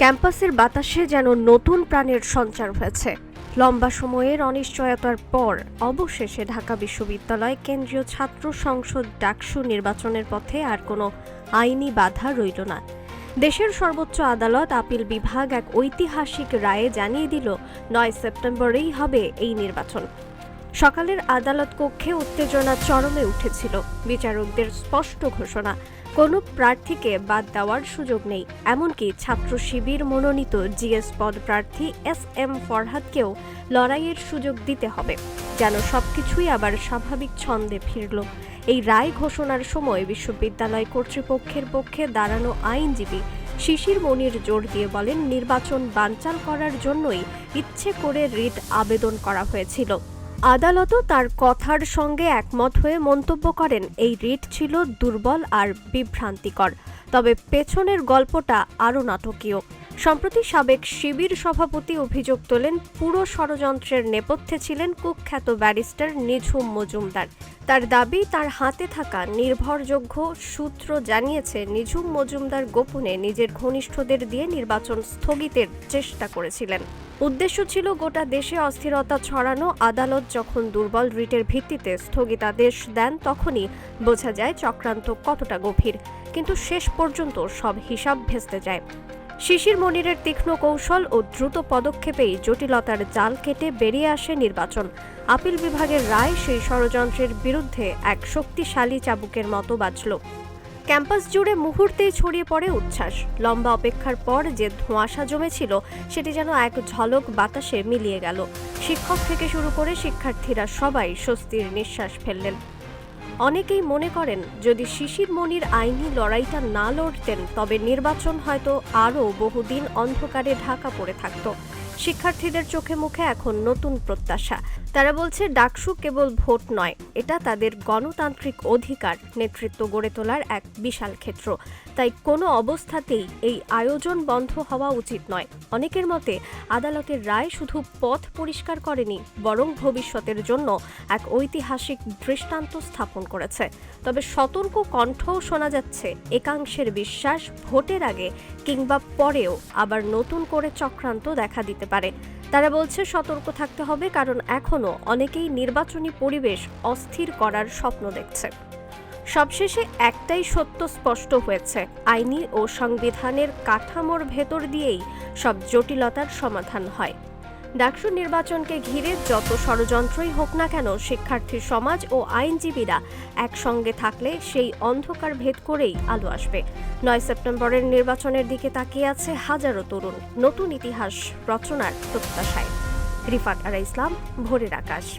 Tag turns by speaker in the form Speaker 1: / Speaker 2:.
Speaker 1: ক্যাম্পাসের বাতাসে যেন নতুন প্রাণের সঞ্চার হয়েছে। লম্বা সময়ের অনিশ্চয়তার পর অবশেষে ঢাকা বিশ্ববিদ্যালয় কেন্দ্রীয় ছাত্র সংসদ ডাকসু নির্বাচনের পথে আর কোনো আইনি বাধা রইল না। দেশের সর্বোচ্চ আদালত আপিল বিভাগ এক ঐতিহাসিক রায়ে জানিয়ে দিল, নয় সেপ্টেম্বরেই হবে এই নির্বাচন। সকালের আদালত কক্ষে উত্তেজনা চরমে উঠেছিল। বিচারকদের স্পষ্ট ঘোষণা কোনো প্রার্থীকে বাদ দেওয়ার সুযোগ নেই। এমনকি ছাত্র শিবির মনোনীত জিএস পদ প্রার্থী এস এম ফরহাদকেও লড়াইয়ের সুযোগ দিতে হবে। যেন সবকিছুই আবার স্বাভাবিক ছন্দে ফিরল। এই রায় ঘোষণার সময় বিশ্ববিদ্যালয় কর্তৃপক্ষের পক্ষে দাঁড়ানো আইনজীবী শিশির মনির জোর দিয়ে বলেন, নির্বাচন বানচাল করার জন্যই ইচ্ছে করে রিট আবেদন করা হয়েছিল। আদালতও তার কথার সঙ্গে একমত হয়ে মন্তব্য করেন। এই রিট ছিল দুর্বল আর বিভ্রান্তিকর। তবে পেছনের গল্পটা আরও নাটকীয়। সম্প্রতি সাবেক শিবির সভাপতি অভিযোগ তোলেন, পুরো ষড়যন্ত্রের নেপথ্যে ছিলেন কুখ্যাত ব্যারিস্টার নিঝুম মজুমদার। তার দাবি, তার হাতে থাকা নির্ভরযোগ্য সূত্র জানিয়েছে, নিঝুম মজুমদার গোপনে নিজের ঘনিষ্ঠদের দিয়ে নির্বাচন স্থগিতের চেষ্টা করেছিলেন। উদ্দেশ্য ছিল গোটা দেশে অস্থিরতা ছড়ানো, আদালত যখন দুর্বল রিটের ভিত্তিতে স্থগিতাদেশ দেন তখনই বোঝা যায় চক্রান্ত কতটা গভীর। কিন্তু শেষ পর্যন্ত সব হিসাব ভেস্তে যায়। শিশির মনিরের তীক্ষ্ণ কৌশল ও দ্রুত পদক্ষেপেই জটিলতার জাল কেটে বেরিয়ে আসে নির্বাচন। আপিল বিভাগের রায় সেই ষড়যন্ত্রের বিরুদ্ধে এক শক্তিশালী চাবুকের মতো বাজল। ক্যাম্পাস জুড়ে মুহূর্তেই ছড়িয়ে পড়ে উচ্ছ্বাস। লম্বা অপেক্ষার পর যে ধোঁয়াশা জমেছিল, সেটি যেন এক ঝলক বাতাসে মিলিয়ে গেল। শিক্ষক থেকে শুরু করে শিক্ষার্থীরা সবাই স্বস্তির নিঃশ্বাস ফেললেন। অনেকেই মনে করেন, যদি শিশির মনির আইনি লড়াইটা না লড়তেন, তবে নির্বাচন হয়তো আরও বহুদিন অন্ধকারে ঢাকা পড়ে থাকত। শিক্ষার্থীদের চোখে মুখে এখন নতুন প্রত্যাশা। তারা বলছে ডাকসু কেবল ভোট নয়, এটা তাদের গণতান্ত্রিক অধিকার, নেতৃত্ব গড়ে তোলার এক বিশাল ক্ষেত্র। তাই কোনো অবস্থাতেই এই আয়োজন বন্ধ হওয়া উচিত নয়। অনেকের মতে আদালতের রায় শুধু পথ পরিষ্কার করেনি, বরং ভবিষ্যতের জন্য এক ঐতিহাসিক দৃষ্টান্ত স্থাপন করেছে। তবে সতর্ক কণ্ঠও শোনা যাচ্ছে, একাংশের বিশ্বাস ভোটের আগে কিংবা পরেও আবার নতুন করে চক্রান্ত দেখা দিতে পারে। তারা বলছে সতর্ক থাকতে হবে কারণ এখনও অনেকেই নির্বাচনী পরিবেশ অস্থির করার স্বপ্ন দেখছে। সবশেষে একটাই সত্য স্পষ্ট হয়েছে, আইনি ও সংবিধানের কাঠামোর ভেতর দিয়েই সব জটিলতার সমাধান হয়। ডাকসু নির্বাচনকে ঘিরে যত ষড়যন্ত্রই হোক না কেন শিক্ষার্থী সমাজ ও আইনজীবীরা একসঙ্গে থাকলে সেই অন্ধকার ভেদ করেই আলো আসবে। নয় সেপ্টেম্বরের নির্বাচনের দিকে তাকিয়ে আছে হাজারো তরুণ। নতুন ইতিহাস রচনার প্রত্যাশায়। রিফাত আরা ইসলাম, ভোরের আকাশ।